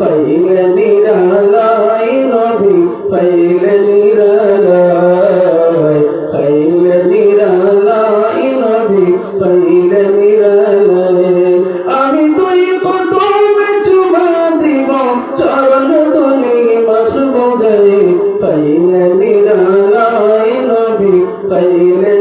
পাইলে নিরালাই নবী পাইলে নিরালাই পাইলে নিরালাই নবী পাইলে নিরালাই আমি তুই কদমে চুমা দিব, চরণ পাইলে নিরালাই নবী, পাইলে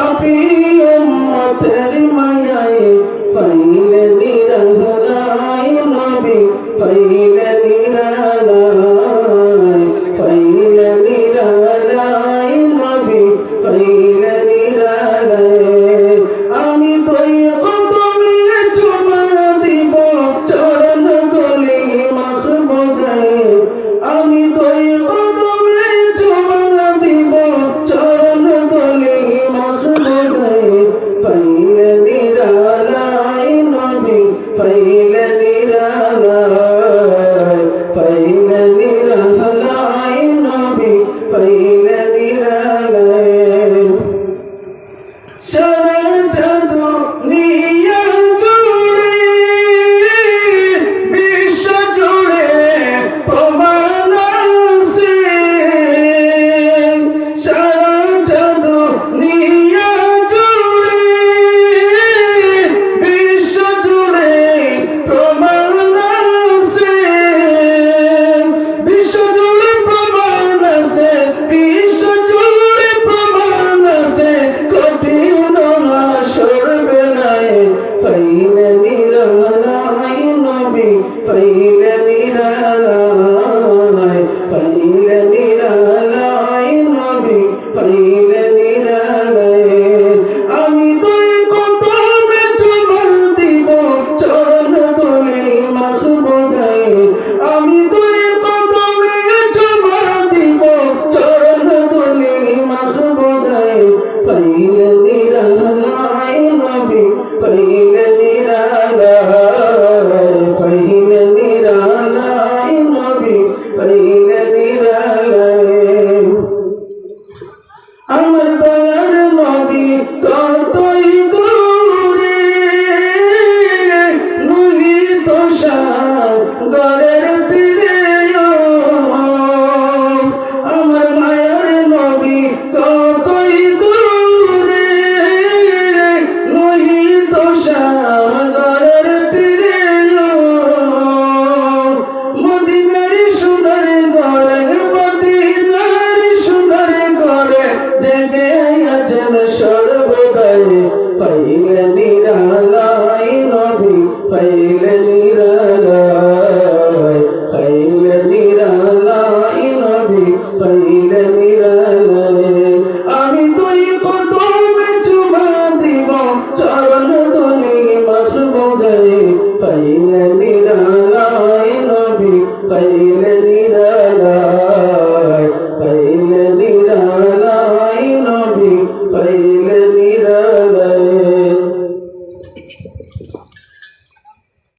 পাপি উম্মতের মায়ায় পাইলে নিরালাই নবী পাইলে নিরালাই পাইলে নিরালাই নবী নাই পাইলে নিরালাই নবী পাইলে নিরালাই নবী পাইলে সর্বদাই পাইলে নিরালাই নবী, পাইলে নিরালাই পাইলে নিরালাই নবী, পাইলে নিরালাই আমি তুই কত চুমা দিব, চরণ তুলি মাসব গায়ে পাইলে নিরালাই নবী, পাইলে